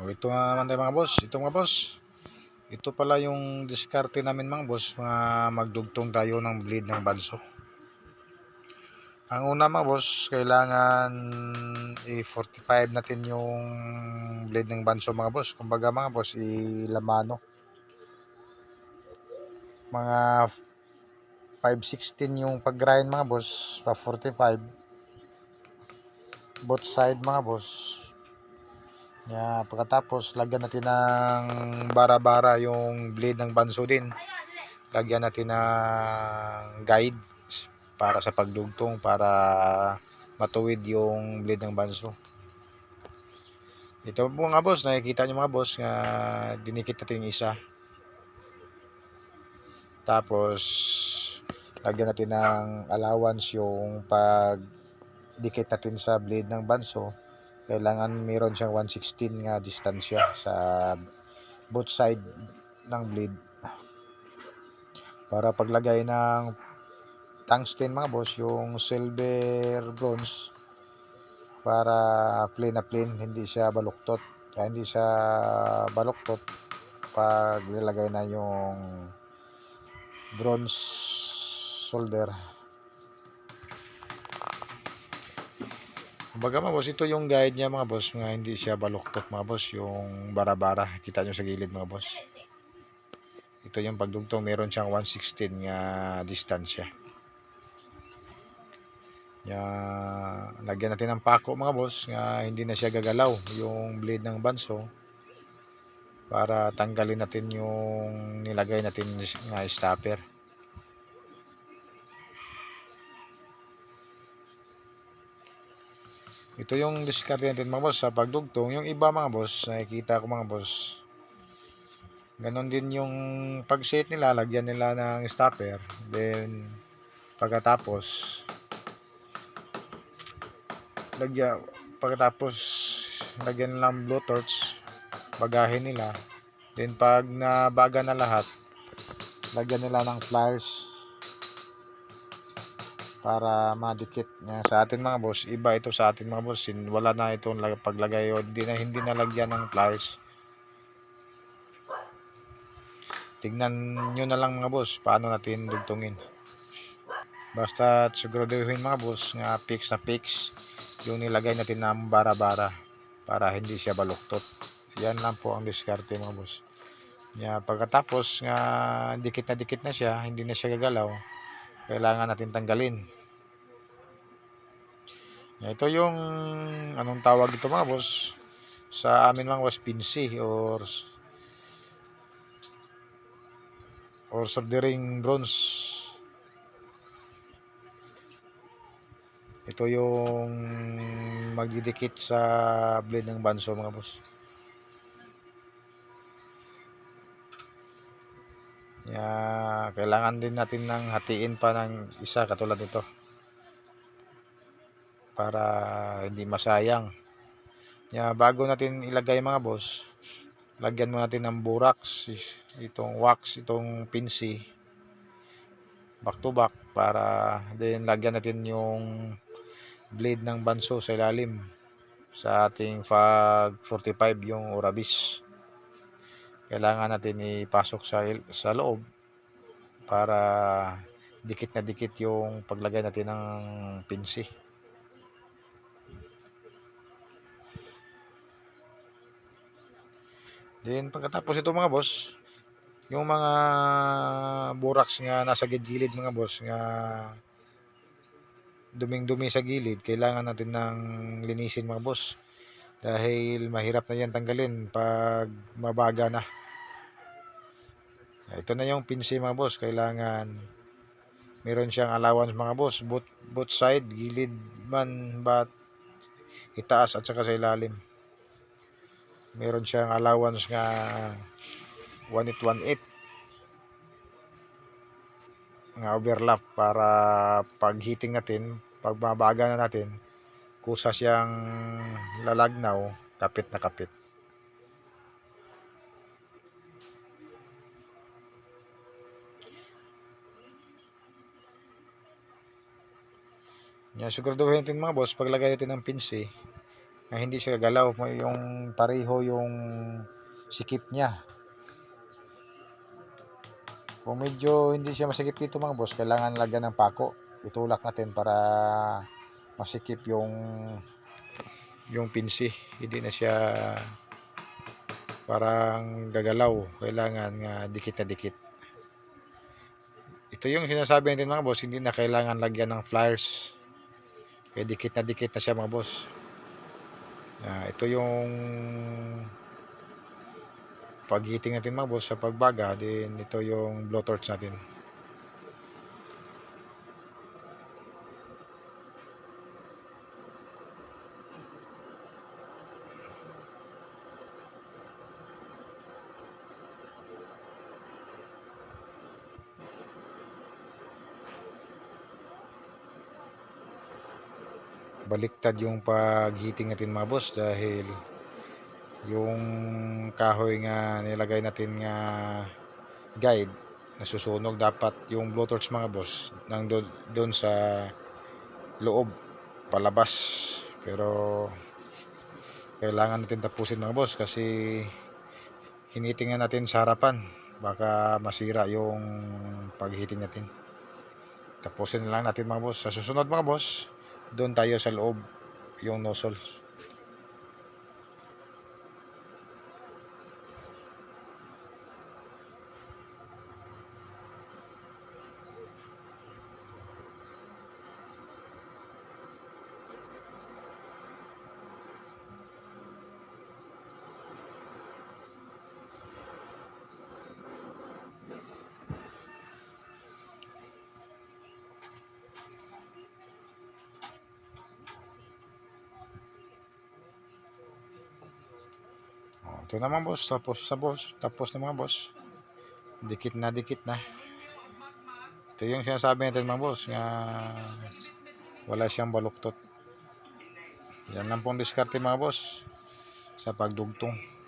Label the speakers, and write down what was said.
Speaker 1: O ito naman tayo mga boss. Ito mga boss. Ito pala yung diskarte namin mga boss. Mga magdugtong tayo ng bleed ng banso. Ang una mga boss, kailangan i-45 natin yung blade ng banso mga boss. Kumbaga mga boss, ilamano. Mga 516 yung pag-grind mga boss, pa 45. Both side mga boss. Yeah, pagkatapos lagyan natin ng bara-bara yung blade ng banso din. Lagyan natin ng guide para sa pagdugtong para matuwid yung blade ng banso. Ito po nga boss, nakikita nyo mga boss nga dinikit natin yung isa. Tapos lagyan natin ng allowance yung pag dikit natin sa blade ng banso kailangan meron siyang 116 nga distansya sa both side ng blade para paglagay ng tungsten mga boss yung silver bronze para plain na plain hindi siya baluktot. Kaya hindi siya baluktot pag nilagay na yung bronze solder Kumbaga mga boss, ito yung guide niya mga boss, nga hindi siya baluktot mga boss, yung bara-bara, kita nyo sa gilid mga boss. Ito yung pagdugtong, meron siyang 116 nga distansya. Ya, lagyan natin ng pako mga boss, nga hindi na siya gagalaw yung blade ng banso para tanggalin natin yung nilagay natin nga stopper. Ito yung discard natin mga boss sa pagdugtong. Yung iba mga boss, nakikita ko mga boss. Ganon din yung pag-set nila, lagyan nila ng stopper. Then, pagkatapos, lagyan, pagkatapos, lagyan nila ng blowtorch, bagahin nila. Then, pag nabaga na lahat, lagyan nila ng pliers para madikit niya. Sa atin mga boss iba ito sa atin mga boss. Wala na itong lag- paglagay o hindi na hindi nalagyan ng pliers. Tignan nyo na lang mga boss paano natin dugtungin. Basta siguraduhin mga boss nga fix na fix yung nilagay natin ng bara-bara para hindi siya baluktot. Yan lang po ang diskarte mga boss. Ya, pagkatapos nga dikit na dikit na siya hindi na siya gagalaw kailangan natin tanggalin. Ito yung anong tawag dito mga boss sa amin lang was pinsi or or soldering bronze. Ito yung magdidikit sa blade ng banso mga boss. Ya, kailangan din natin ng hatiin pa ng isa katulad nito. Para hindi masayang. Ya, bago natin ilagay mga boss, lagyan mo natin ng borax, itong wax, itong pinsi. Back to back para then lagyan natin yung blade ng banso sa ilalim sa ating fag 45 yung Orabis kailangan natin ipasok sa, sa loob para dikit na dikit yung paglagay natin ng pinsi. Then pagkatapos ito mga boss, yung mga borax nga nasa gilid mga boss nga duming-dumi sa gilid, kailangan natin ng linisin mga boss. Dahil mahirap na yan tanggalin pag mabaga na. Ito na yung pinsi mga boss. Kailangan meron siyang allowance mga boss. Both, both side, gilid man, but itaas at saka sa ilalim. Meron siyang allowance nga 1818 nga overlap para pag heating natin, pag mabaga na natin, kusa siyang lalagnaw, kapit na kapit. Yan, siguraduhin natin mga boss, paglagay natin ng pinsi, na hindi siya galaw yung pareho yung sikip niya. Kung medyo hindi siya masikip dito mga boss kailangan lagyan ng pako. Itulak natin para masikip yung yung pinsi. Hindi na siya parang gagalaw. Kailangan nga dikit na dikit. Ito yung sinasabi natin mga boss hindi na kailangan lagyan ng flyers kaya dikit na dikit na siya mga boss. Ah, ito yung paghiting natin mga boss sa pagbaga din ito yung blowtorch natin baliktad yung paghiting natin mga boss dahil yung kahoy nga nilagay natin nga guide nasusunog. Dapat yung blowtorch mga boss nang doon sa loob palabas. Pero kailangan natin tapusin mga boss kasi hinitingan natin sa harapan. Baka masira yung paghiting natin. Tapusin lang natin mga boss. Sa susunod mga boss doon tayo sa loob yung nozzle Ito naman boss, tapos sa boss, tapos na mga boss. Dikit na dikit na. Ito yung sinasabi natin mga boss, nga wala siyang baluktot. Yan lang pong diskarte mga boss sa pagdugtong.